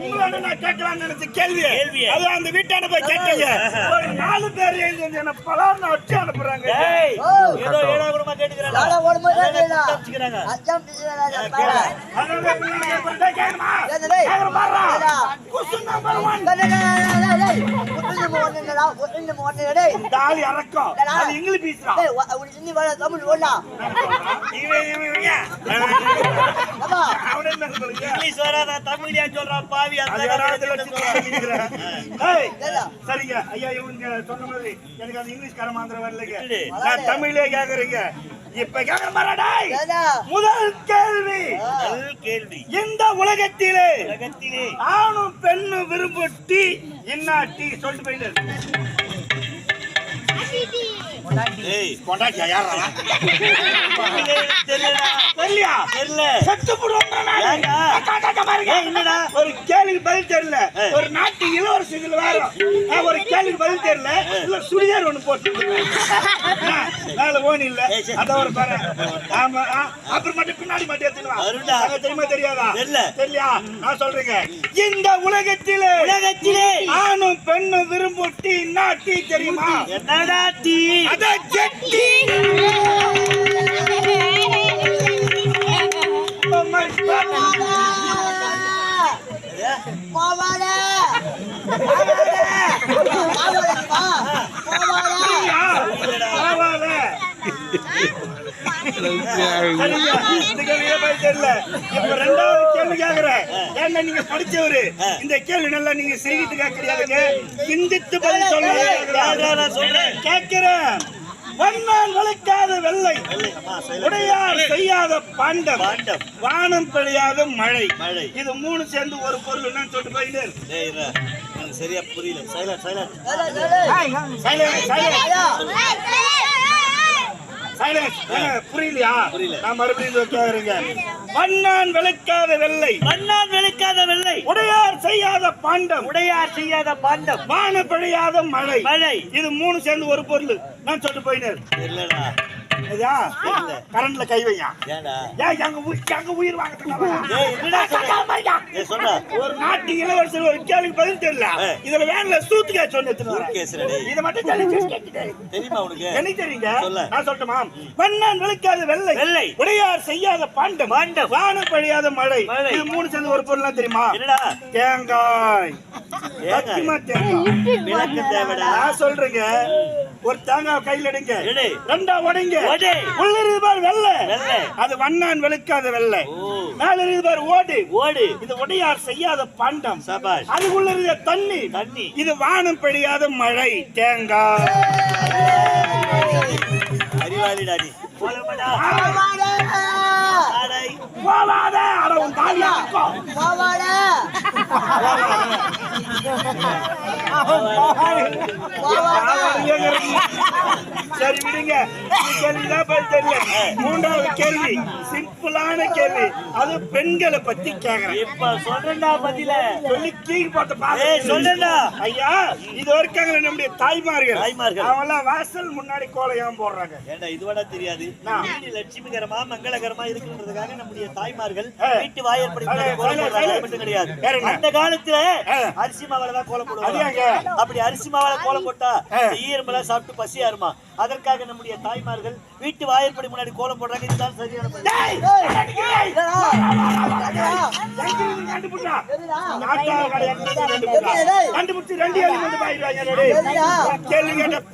உங்களோட நான் கேட்கலாம்னு நினைச்ச கேள்வி கேள்வி. அது அந்த வீட்டான போய் கேட்டீங்க ஒரு நாலு பேர் என்ன பலார்னு வச்சு அனுப்புறாங்க. ஏதோ கேட்டுக்கிறாங்க. டேய். இந்த ஆளு இறக்கம். இல்லடா. அது இங்கிலீஷ் பேசுறான். உனக்கு ஹிந்தி வர தமிழ் ஓடலாம். இவன், இவன், அவன் என்ன சொல்லுங்க? இங்கிலீஷ் வராதா, தமிழ்லயா சொல்றான் பாவி அந்த. சரிங்க. ஐயா இவங்க சொன்ன மாதிரி எனக்கு அந்த இங்கிலீஷ் கரமாந்திரம் வரலைங்க. நான் தமிழ்லயே கேக்குறீங்க. இப்ப கேக்குற. முதல் கேள்வி. கேள்வி. இந்த உலகத்திலே உலகத்திலே. ஆணும் பெண்ணும் விரும்பும் டீ என்ன டீ சொல்லிட்டு போயிட்டு ஏய், கொண்டாட்டியா யாரா? தெரியலடா. தெரியலையா? தெரியல. செத்து என்னடா? ஒரு கேள்விக்கு பதில் தெரியல. ஒரு நாட்டு இளவரசி இதுல வேற. நான் ஒரு கேள்விக்கு பதில் தெரியல. இல்ல சுடிதார் ஒண்ணு போட்டு மேல ஓனி இல்ல. அத ஒரு பாரு ஆமா அப்புறம் மட்டும் பின்னாடி மட்டும். அது தெரியுமா தெரியாதா? தெரியல. தெரியலையா? நான் சொல்றேங்க. இந்த உலகத்திலே உலகத்திலே ஆணும் பெண்ணும் விரும்பும் டீ என்ன டீ தெரியுமா? என்னடா டீ? அதான் ஜெட்டி. நீங்க படிச்சவரு. இந்த கேள்வி நல்லா நீங்க செய்திட்டு கேட்கறீங்க. சிந்தித்து பதில் சொல்ல நான் கேட்கிறேன். வண்ணால் வளைக்காத வெள்ளை. உடையார் செய்யாத பாண்டம் பாண்டம். வானம் பெய்யாத மழை மழை. இது மூணு சேர்ந்து ஒரு பொருள் என்னன்னு சொல்லிட்டு போயிட்டு இரு. டேய், இருடா. எனக்கு சரியா புரியல சைலண்ட் சைலண்ட் டேய், டேய், ஏங்க, புரியலையா? புரியல. நான் மறுபடியும் கேக்குறேங்க வண்ணான் விளக்காத வெள்ளை. மண்ணால் வெளுக்காத வெள்ளை. உடையார் செய்யாத பாண்டம். உடையார் செய்யாத பாண்டம். வான பெய்யாத மழை. மழை. இது மூணு சேர்ந்து ஒரு பொருள். நான் சொல்லிட்டு போயினேன். இல்லடா. கரண்ட்ல கை வையா. எங்க எங்க உயிர் வாங்க ஒரு நாட்டு இளவரசர் ஒரு கேள்விக்கு பதில் தெரியல. இதுல வேன்ல சூத்துக்கா டேய் இதை மட்டும் தெரியுமா உனக்கு? எனக்கு தெரியுங்க. நான் சொல்லட்டுமா? விளக்காத வெள்ளை வெள்ளை. உடையார் செய்யாத பாண்டம் பாண்டம். வானம் பழியாத மழை. இது மூணு சேர்ந்து ஒரு பொருள் தெரியுமா? தேங்காய். விளக்கு தேவைடா. நான் சொல்றேங்க. ஒரு தேங்காய் கையில எடுங்க. எடு. ரெண்டா உடைங்க உடை. உள்ள இருக்குது பாரு வெள்ளை. அது வண்ணான் வெளுக்காத வெள்ளை. மேல இருக்குது பாரு ஓடு. ஓடு. இது உடையார் செய்யாத பாண்டம். சபாஷ். அதுக்குள்ள இருக்க தண்ணி. தண்ணி. இது வானம் பெய்யாத மழை. தேங்காய் அறிவாளிடா நீ போலமாடா. போவாடா. ஆடை. போவாத. அட உன் தாலியா இருக்கும். சரி விடுங்க. கேள்விதான் பதில் மூன்றாவது கேள்வி சிம்பிளான கேள்வி. அது பெண்களை பத்தி கேக்குறேன். இப்ப சொல்றேன்டா பதில. சொல்லி கீழ் போட்டு ஏய் சொல்றேன்டா. ஐயா இது வரைக்கும் நம்முடைய தாய்மார்கள். தாய்மார்கள். அவங்கெல்லாம் வாசல் முன்னாடி ஏன் போடுறாங்க. ஏண்டா இதுவட தெரியாது. வீடு லட்சுமிகரமா மங்களகரமா இருக்குன்றதுக்காக நம்முடைய தாய்மார்கள். வீட்டு வாயற்படி கிடையாது? அந்த காலத்துல. அரிசி மாவுல தான் கோலம்? போடுவாங்க அப்படி அரிசி மாவுல கோலம் போட்டா ஏ. ஈரமெல்லாம் சாப்பிட்டு பசியா இருமா அதற்காக நம்முடைய தாய்மார்கள் வீட்டு வாயற்படி முன்னாடி கோலம் போடுறாங்க. இதுதான் சரியான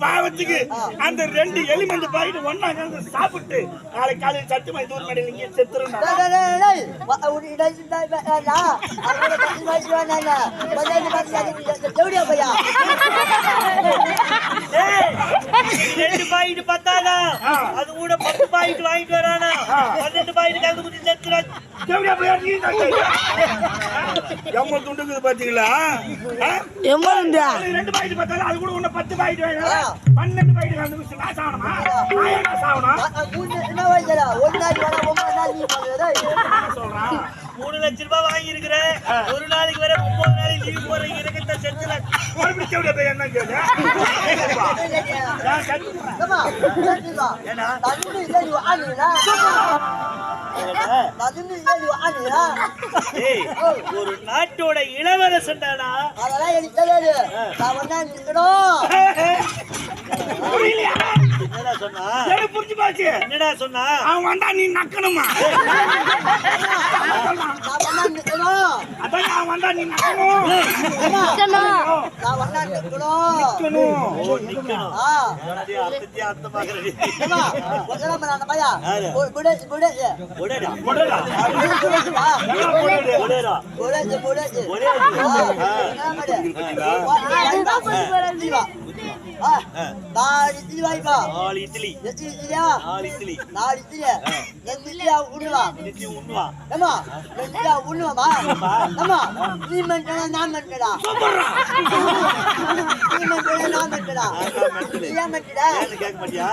பாவத்துக்கு அந்த ரெண்டு எலிமெண்ட் பாயிட்டு சேர்ந்து சாப்பிட்டு நாளைக்கு காலையில் சத்துமா இது ஒரு மடியில் இங்கே ரெண்டு பாயிட்டு பத்தாதா? ஆ. அது கூட பத்து பாயிட்டு வாங்கிட்டு வரானா. பன்னெண்டு பாயிட்டு கலந்து குடி சேர்த்துறா. எப்படியா போய் நீ தான் கேளு. எம்ம துண்டுக்குது பாத்தீங்களா? அது ரெண்டு பாயிட்டு பார்த்தாலும் அது கூட ஒண்ணு பத்து பாயிட்டு வேணும். பன்னெண்டு பாயிட்டு கலந்து நான் சாகணுமா நான் என்ன சாகணும்? ஒரு நாள் வேணா, ஒன்பது நாள் சொல்றான்? மூணு லட்சம் ரூபாய் வாங்கி இருக்கிறேன் ஒரு நாளைக்கு வர முப்பது நாளைக்கு லீவ் போறேன் இறக்கத்தை செத்துல ஒரு நாட்டோட இளவரசன்டானா அதெல்லாம் எனக்கு தெரியாது. என்னடா சொன்னா? எனக்கு புரிஞ்சு போச்சு. என்னடா சொன்னா? அவன் வந்தா நீ நக்கணுமா? நான் வந்தா நிக்கணும். அதான் அவன் வந்தா நீ நக்கணும். நான் நாலு இட்லி வாங்கிப்பா. நாலு இட்லி எத்தனை இட்லியா? நாலு இட்லி நாலு இட்லியா? ரெண்டு இட்லியா உண்ணுவா? இட்லி உண்ணுவா ஏம்மா, ரெண்டு இட்லியா உண்ணுவாம்மா? ஏம்மா, நீ மென்டலா, நான் மென்டலா? நீ மென்டலா, நான்? நான் தான். நீ ஏன்? ஏன்னு கேட்க மாட்டியா?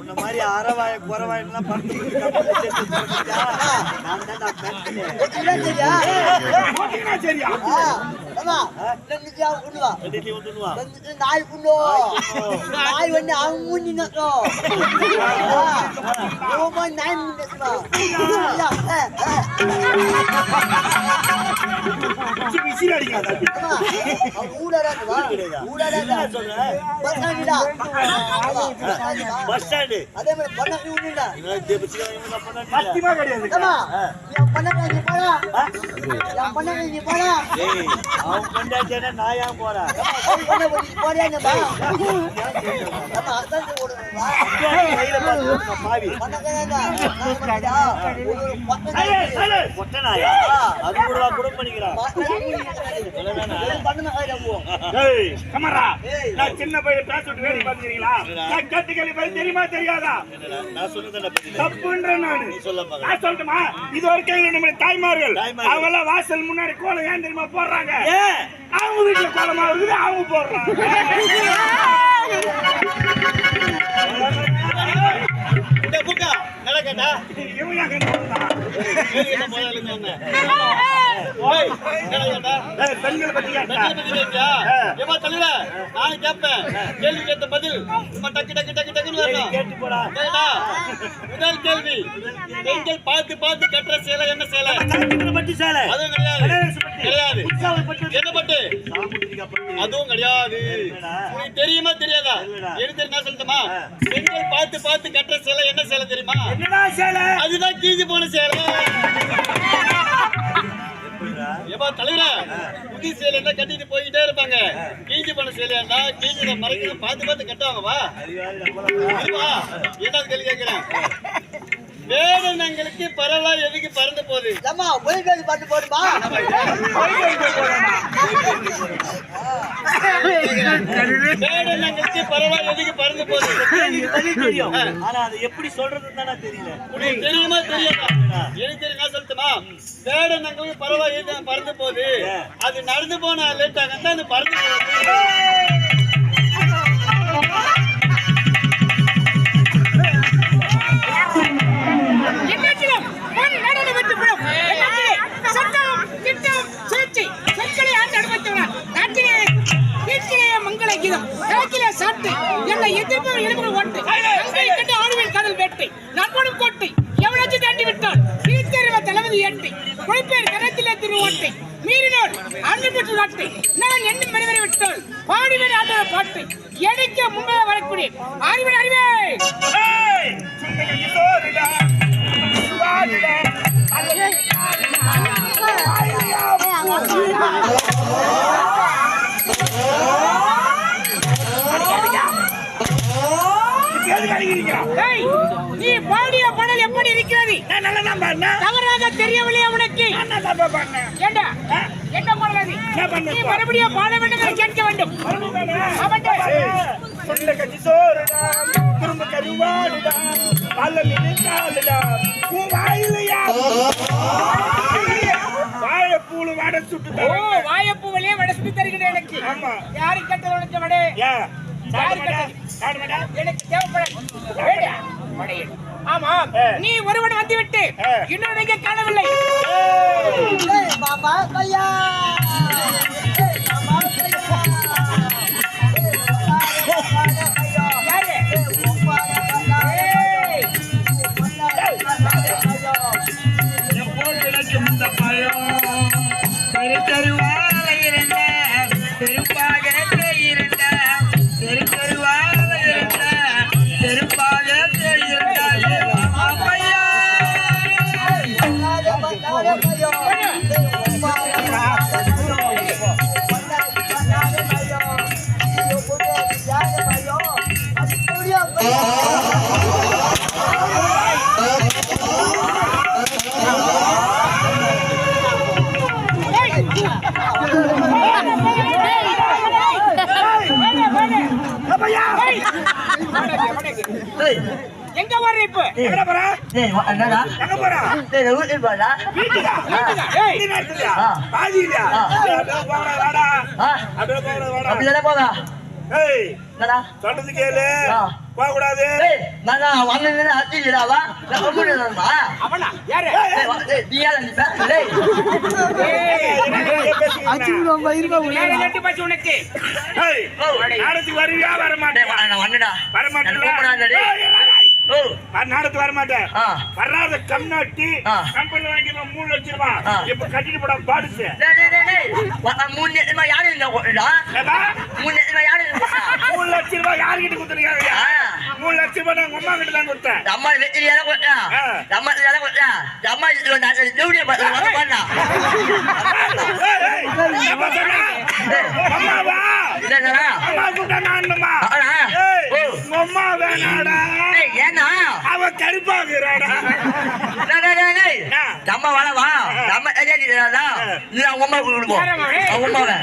உன்ன மாதிரி அறவாய குறவாயெல்லாம் மாட்டியா? நான் மென்டலு. இதெல்லாம் சரியா? சரியா நாய் உண்ணும். நாய் வந்து அவன் மூஞ்சி போய் நாய் மூஞ்சி அதே மாதிரி என் பொண்ணாட்டி அவன் நான் ஏன் போறேன்? அது பண்ணிக்கிறான் நான் சின்ன பையன் பேச விட்டு வேடிக்கை பார்த்துக்கிறீங்களா? நான் கேட்ட கேள்வி தெரியுமா தெரியாதா? நான் சொல்லப்பா நான். சொல்லட்டுமா? இது வரைக்கும் நம்முடைய தாய்மார்கள். தாய்மார்கள். அவங்க வாசல் முன்னாடி கோலம் ஏன் தெரியுமா போடுறாங்க? அவங்க வீட்டுல கோலமா இருக்குது அவங்க போடுறாங்க. இந்த புக்கா? நடக்கட்டா இவன் என்ன முதல்ல இருந்து என்ன? ஓய், நடக்கட்டா ஏய், பெண்களை பத்தி தலைவரே, நானும் கேட்பேன். கேள்வி கேட்ட பதில். சும்மா டக்கு டக்கு டக்கு டக்குன்னு வரணும். கேட்டா? முதல் கேள்வி. பெண்கள் பார்த்து பார்த்து கட்டுற சேலை என்ன சேலை? அதுவும் கிடையாது. கிடையாது. என்ன பட்டு? அதுவும் கிடையாது. உனக்கு தெரியுமா தெரியாதா? எனக்கு தெரியுமா சொல்லட்டுமா? பெண்கள் பார்த்து பார்த்து கட்டுற சேலை என்ன சேலை தெரியுமா? அதுதான் கீஞ்சி போன சேலை. ஏப்பா தலைவரே புது சேலை கட்டிட்டு போயிட்டே இருப்பாங்க. கீஞ்சி போன சேலையாண்டா கீஞ்சி மறைக்கிறது பார்த்து பார்த்து கட்டுவாங்க வா இருப்பா ஏதாவது கேள்வி கேட்கிறேன். வேடனங்களுக்கு பரவலா எதுக்கு பறந்து போகுது? ஏம்மா, ஒலிபேசி பாட்டு போடுமா? வேடனங்களுக்கு பரவலா எதுக்கு பறந்து போகுது? தெரியும். ஆனா அதை எப்படி சொல்றதுன்னு தானே தெரியல. உனக்கு தெரியுமா தெரியாதா? எனக்கு தெரியும் சொல்லட்டுமா? வேடனங்களுக்கு பரவலா எது பறந்து போகுது? அது நடந்து போன லேட் ஆகும் அது பறந்து போகுது. பெற்று நாட்டை நான் எண்ணி மனிதரை விட்டால் பாடுவேன் ஆண்டவ பாட்டை எடைக்க முன்னே வரக்கூடிய அறிவே. சுவாதிடா, நீ பாடிய பாடல் எப்படி இருக்கிறது? நான் நல்லதான் பாடினேன். தவறாக தெரியவில்லையா உனக்கு? நான் பாடினேன்? ஏண்டா? என்ன பாடல் அது? என்ன பண்ண நீ மறுபடியும் பாட வேண்டும் என்று கேட்க வேண்டும். அவன்டே. சுண்டைக்கு கிஷோருடா, குறும்பு கருவாடுடா, பல்ல மிதிக்காதுடா, உன் வாயிலையா? வாழைப்பூல வடை சுட்டு ஓ. வாயப்பு வழியே வடசு தருகிறேன் எனக்கு. ஆமா. யாரு கட்டது உனக்கு வடை? எனக்கு. ஆமா நீ ஒருவன் வந்துவிட்டு. இன்னொரு காணவில்லை. மாமா பையா. போற? டேய் என்னடா? எங்க போற? டேய் வீட்டுக்கா. நீ நடத்துறியா. பாதி. அப்படியே வாடா. அப்படியே வாடா. ஏய். என்னடா? சொல்றது கேளு. போக கூடாது டேய் நான் வந்ததுன்னு அடிச்சிடாவா நான் அவனா யாரு? நீ யாரா நீ பச்சு உனக்கு. ஏய் வருவியா வர வந்துடா வர நாடத்துக்கு வர மாட்டேன் வராத கண்ணாட்டி ஆ. கம்பெனி வாங்கி மூணு லட்சம் ரூபாய். இப்ப கட்டிட்டு போட பாடுச்சு. மூணு யாரு இந்த கொண்டா ஏதா? மூணு நேரமா யாரு இந்த மூணு லட்சம் ரூபாய் யாருக்கிட்ட கொடுத்துருக்காங்க? ஆ. மூணு லட்சம் ரூபாய் நான் அம்மா கிட்ட தான் கொடுத்தேன். அம்மா வெற்றி யார. அம்மா யார அம்மா நான் ஜூடிய பார்த்து பண்ணா அம்மாவா அம்மா நான் உங்க அம்மா வேணாடா. டேய் ஏன்னா அவ கருப்பாகிறாடா. நம்ம வர வா. நம்ம நீடா நீ அவங்க அம்மா அவங்க அம்மாவை.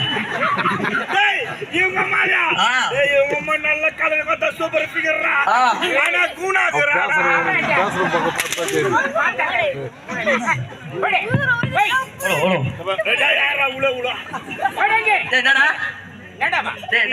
இவங்க இவங்க அம்மா நல்ல கலர் பார்த்தா சூப்பர் ஃபிகர்ரா. ஆனா கூணாகிறா ஓடு ஓடு. டேய், யாரா உள்ள உள்ள டேய் என்னடா? ஏடாமா டேய்